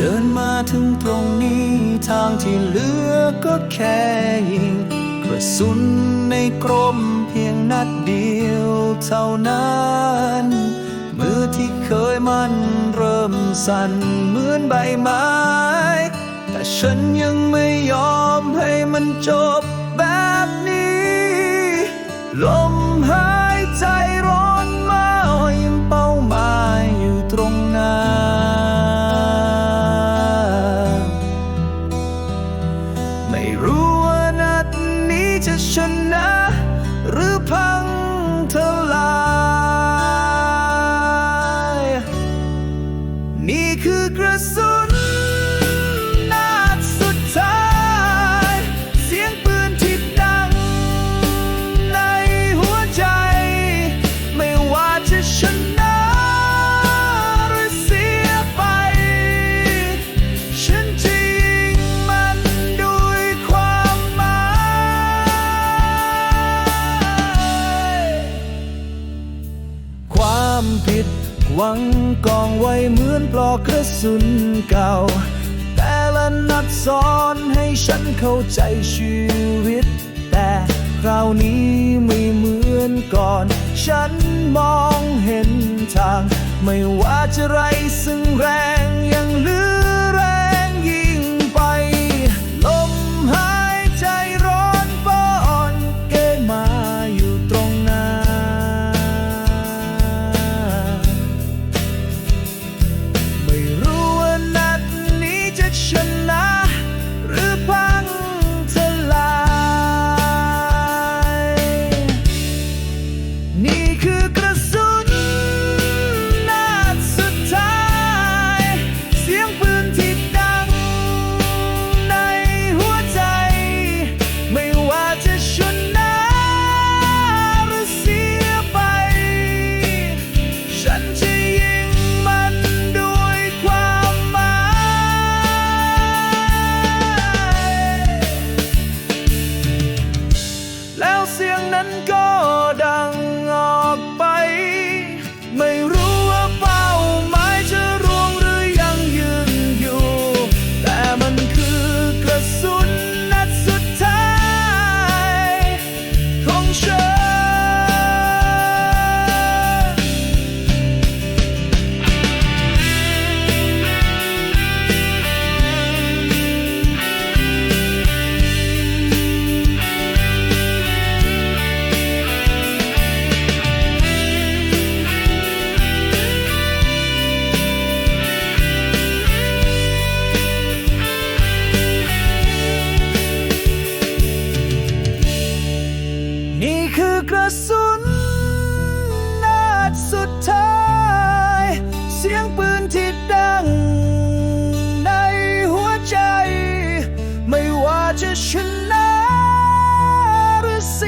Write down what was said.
ดินมาถึงตรงนี้ทางที่เหลือก็แค่ยิงกระสุนในกรมเพียงนัดเดียวเท่านั้น มือที่เคยมันเริ่มสั่นเหมือนใบไม้ แต่ฉันยังไม่ยอมให้มันจบแบบนี้ ลมหายใจ ผิดหวังกองไว้เหมือนปลอกกระสุนเก่า แต่ละนัดสอนให้ฉันเข้าใจชีวิต แต่คราวนี้ไม่เหมือนก่อน ฉันมองเห็นทาง ไม่ว่าจะไรซึ่งแรงยังเหลือ นี่ just should love is